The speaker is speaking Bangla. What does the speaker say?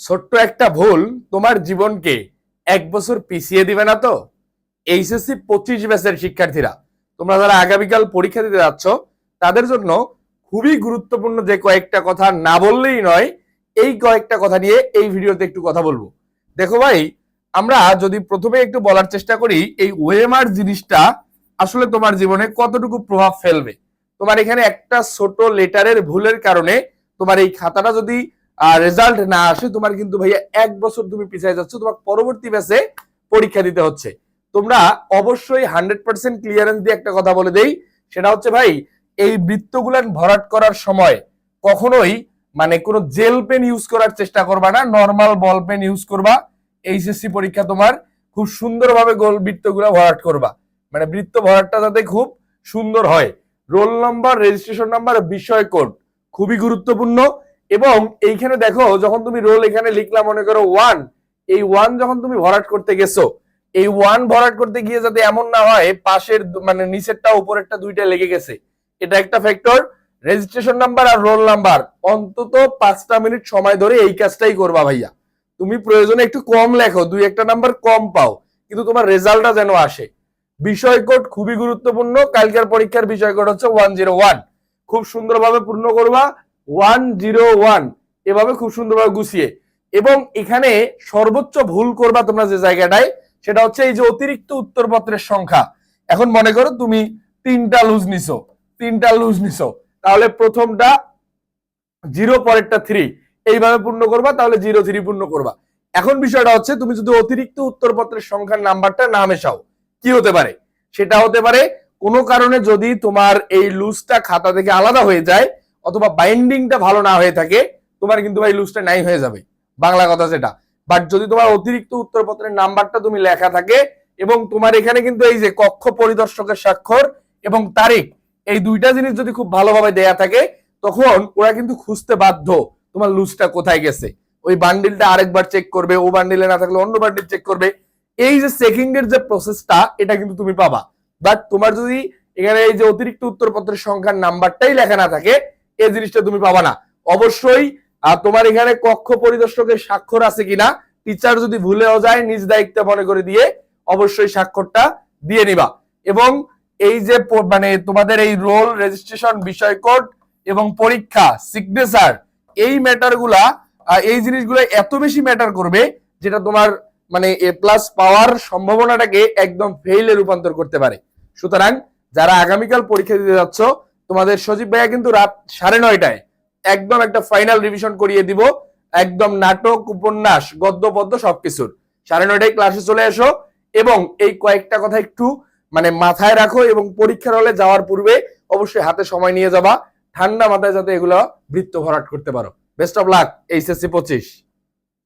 ছোট্ট একটা ভুল তোমার জীবনকে এক বছর পিছিয়ে দিবে না তো? এইচএসসি পঁচিশ ব্যাচের শিক্ষার্থীরা, তোমরা যারা আগামীকাল পরীক্ষা দিতে যাচ্ছ, তাদের জন্য খুবই গুরুত্বপূর্ণ যে কয়েকটা কথা না বললেই নয়, এই কয়েকটা কথা নিয়ে এই ভিডিওতে একটু কথা বলব। দেখো ভাই, আমরা যদি প্রথমে একটু বলার চেষ্টা করি, এই ওয়েমার জিনিসটা আসলে তোমার জীবনে কতটুকু প্রভাব ফেলবে? তোমার এখানে একটা ছোট লেটারের ভুলের কারণে তোমার এই খাতাটা যদি রেজাল্ট না আসে, তোমার কিন্তু ভাইয়া এক বছর তুমি পিছিয়ে যাচ্ছ তোমার পরবর্তী ব্যাচে পরীক্ষা দিতে হচ্ছে। তোমরা অবশ্যই হান্ড্রেড পার্সেন্ট ক্লিয়ারেন্স দিয়ে একটা কথা বলে দেই, সেটা হচ্ছে ভাই, এই বৃত্তগুলান ভরাট করার সময় কখনোই মানে কোনো জেল পেন ইউজ করার চেষ্টা করবা না নর্মাল বল পেন ইউজ করবা এইচএসসি পরীক্ষা তোমার খুব সুন্দরভাবে গোল বৃত্তগুলো ভরাট করবা। মানে বৃত্ত ভরাটটা যাতে খুব সুন্দর হয়। রোল নাম্বার রেজিস্ট্রেশন নাম্বার, বিষয় কোড খুবই গুরুত্বপূর্ণ। এবং এইখানে দেখো, যখন তুমি রোল এখানে লিখলা, মনে করো ওয়ান এই ওয়ান যখন তুমি ভরাট করতে গেছো, এই ওয়ান ভরাট করতে গিয়ে যাতে এমন না হয়, পাশের মানে নিচেরটা, উপরেরটা দুইটা লেগে গেছে। এটা একটা ফ্যাক্টর রেজিস্ট্রেশন নাম্বার আর রোল নাম্বার অন্তত পাঁচটা মিনিট সময় ধরে এই কাজটাই করবা ভাইয়া। তুমি প্রয়োজনে একটু কম লেখো, দুই একটা নাম্বার কম পাও, কিন্তু তোমার রেজাল্টটা যেন আসে। বিষয় কোড খুবই গুরুত্বপূর্ণ, কালকের পরীক্ষার বিষয় কোড হচ্ছে ওয়ান জিরো ওয়ান খুব সুন্দরভাবে পূর্ণ করবা ওয়ান জিরো ওয়ান এভাবে খুব সুন্দরভাবে গুছিয়ে। এবং এখানে সর্বোচ্চ ভুল করবা তোমরা যে জায়গাটায়, সেটা হচ্ছে এই যে অতিরিক্ত উত্তরপত্রের সংখ্যা। এখন মনে করো তুমি তিনটা লুজ নিছো, তিনটা লুজ নিছো। তাহলে প্রথমটা জিরো পরেরটা থ্রি এইভাবে পূর্ণ করবা, তাহলে জিরো থ্রি পূর্ণ করবা। এখন বিষয়টা হচ্ছে তুমি যদি অতিরিক্ত উত্তরপত্রের সংখ্যার নাম্বারটা না মেশাও, কি হতে পারে? সেটা হতে পারে কোনো কারণে যদি তোমার এই লুজটা খাতা থেকে আলাদা হয়ে যায় অথবা বাইন্ডিংটা ভালো না হয়ে থাকে, তোমার কিন্তু ভাই লুজটা নাই হয়ে যাবে। বাংলা কথা যেটা। বাট যদি তোমার অতিরিক্ত উত্তরপত্রের নাম্বারটা তুমি লেখা থাকে এবং তোমার এখানে কিন্তু এই যে কক্ষ পরিদর্শকের স্বাক্ষর এবং তারিখ, এই দুইটা জিনিস যদি খুব ভালোভাবে দেয়া থাকে, তখন ওরা কিন্তু খুঁজতে বাধ্য তোমার লুজটা কোথায় গেছে। ওই বান্ডিলটা আরেকবার চেক করবে, ও বান্ডিলে না থাকলে অন্য বান্ডিল চেক করবে। এই যে চেকিং এর যে প্রসেসটা এটা কিন্তু তুমি পাবা। বাট তোমার যদি এখানে এই যে অতিরিক্ত উত্তরপত্রের সংখ্যার নাম্বারটাই লেখা না থাকে এই জিনিসটা তুমি পাবা না। অবশ্যই তোমার এখানে কক্ষ পরিদর্শকের স্বাক্ষর আছে কিনা টিচার যদি ভুলেও যায় নিজ দায়িত্ব মনে করে দিয়ে অবশ্যই স্বাক্ষরটা দিয়ে নিবা। এবং এই যে মানে তোমাদের এই রোল রেজিস্ট্রেশন বিষয় কোড এবং পরীক্ষা সিগনেচার এই ম্যাটারগুলা আহ, এই জিনিসগুলো এত বেশি ম্যাটার করবে যেটা তোমার মানে এ প্লাস পাওয়ার সম্ভাবনাটাকে একদম ফেইলে রূপান্তর করতে পারে। সুতরাং যারা আগামীকাল পরীক্ষা দিতে যাচ্ছ তোমাদের সজীব ভাইয়া কিন্তু রাত সাড়ে নয়টায় একদম একটা ফাইনাল রিভিশন করিয়ে দিব। একদম নাটক, উপন্যাস গদ্য পদ্য সবকিছুর। সাড়ে নয়টায় ক্লাসে চলে এসো এবং এই কয়েকটা কথা একটু মানে মাথায় রাখো এবং পরীক্ষার হলে যাওয়ার পূর্বে অবশ্যই হাতে সময় নিয়ে যাবা। ঠান্ডা মাথায় যাতে এগুলো বৃত্ত ভরাট করতে পারো। বেস্ট অফ লাক এইচএসসি পঁচিশ।